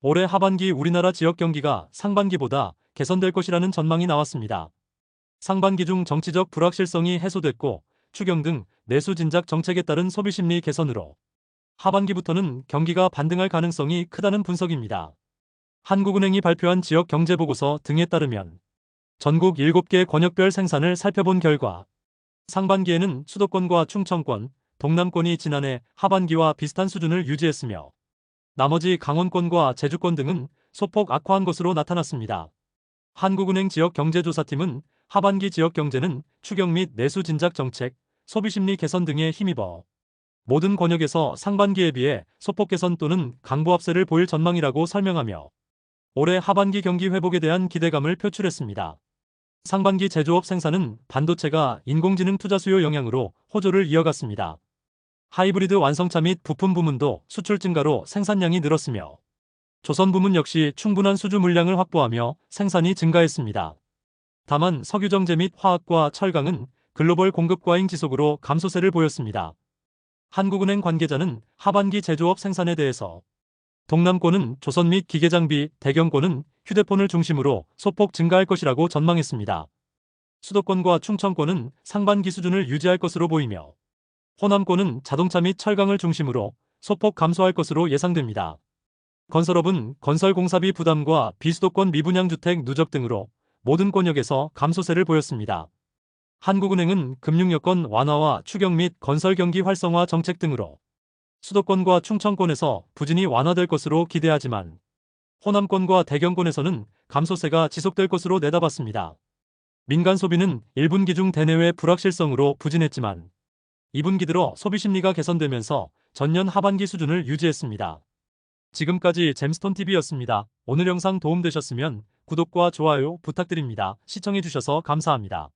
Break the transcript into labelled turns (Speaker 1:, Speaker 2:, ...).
Speaker 1: 올해 하반기 우리나라 지역 경기가 상반기보다 개선될 것이라는 전망이 나왔습니다. 상반기 중 정치적 불확실성이 해소됐고 추경 등 내수 진작 정책에 따른 소비 심리 개선으로 하반기부터는 경기가 반등할 가능성이 크다는 분석입니다. 한국은행이 발표한 지역 경제 보고서 등에 따르면 전국 7개 권역별 생산을 살펴본 결과 상반기에는 수도권과 충청권, 동남권이 지난해 하반기와 비슷한 수준을 유지했으며 나머지 강원권과 제주권 등은 소폭 악화한 것으로 나타났습니다. 한국은행 지역경제조사팀은 하반기 지역경제는 추경 및 내수 진작 정책, 소비심리 개선 등에 힘입어 모든 권역에서 상반기에 비해 소폭 개선 또는 강보합세를 보일 전망이라고 설명하며 올해 하반기 경기 회복에 대한 기대감을 표출했습니다. 상반기 제조업 생산은 반도체가 인공지능 투자 수요 영향으로 호조를 이어갔습니다. 하이브리드 완성차 및 부품 부문도 수출 증가로 생산량이 늘었으며 조선 부문 역시 충분한 수주 물량을 확보하며 생산이 증가했습니다. 다만 석유정제 및 화학과 철강은 글로벌 공급 과잉 지속으로 감소세를 보였습니다. 한국은행 관계자는 하반기 제조업 생산에 대해서 동남권은 조선 및 기계장비, 대경권은 휴대폰을 중심으로 소폭 증가할 것이라고 전망했습니다. 수도권과 충청권은 상반기 수준을 유지할 것으로 보이며 호남권은 자동차 및 철강을 중심으로 소폭 감소할 것으로 예상됩니다. 건설업은 건설공사비 부담과 비수도권 미분양 주택 누적 등으로 모든 권역에서 감소세를 보였습니다. 한국은행은 금융여건 완화와 추경 및 건설 경기 활성화 정책 등으로 수도권과 충청권에서 부진이 완화될 것으로 기대하지만 호남권과 대경권에서는 감소세가 지속될 것으로 내다봤습니다. 민간 소비는 1분기 중 대내외 불확실성으로 부진했지만 2분기 들어 소비 심리가 개선되면서 전년 하반기 수준을 유지했습니다. 지금까지 잼스톤TV였습니다. 오늘 영상 도움되셨으면 구독과 좋아요 부탁드립니다. 시청해주셔서 감사합니다.